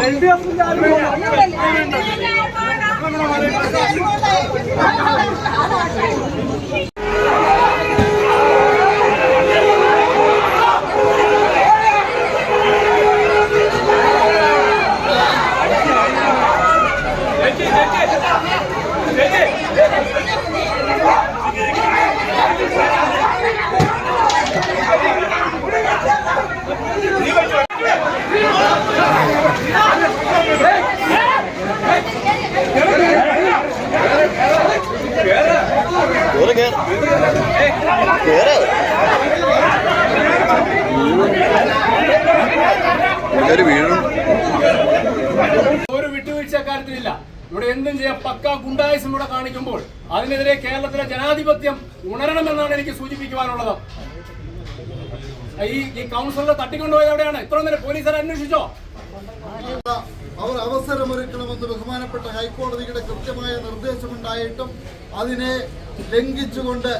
L D എഫിന്റെ കേറ് കേറ്. കേറ്. ഒരു വീഴും. ഒരു ഇവിടെ എന്തും ചെയ്യാം. പക്ക ഗുണ്ടായുസം ഇവിടെ കാണിക്കുമ്പോൾ അതിനെതിരെ കേരളത്തിലെ ജനാധിപത്യം ഉണരണമെന്നാണ് എനിക്ക് സൂചിപ്പിക്കുവാനുള്ളത്. ഈ ഈ കൗൺസിലറെ തട്ടിക്കൊണ്ടുപോയത് എവിടെയാണ്? ഇത്ര നേരം പോലീസുകാർ അന്വേഷിച്ചോ? അവർ അവസരമൊരുക്കണമെന്ന് ബഹുമാനപ്പെട്ട ഹൈക്കോടതിയുടെ കൃത്യമായ നിർദ്ദേശമുണ്ടായിട്ടും അതിനെ ലംഘിച്ചുകൊണ്ട്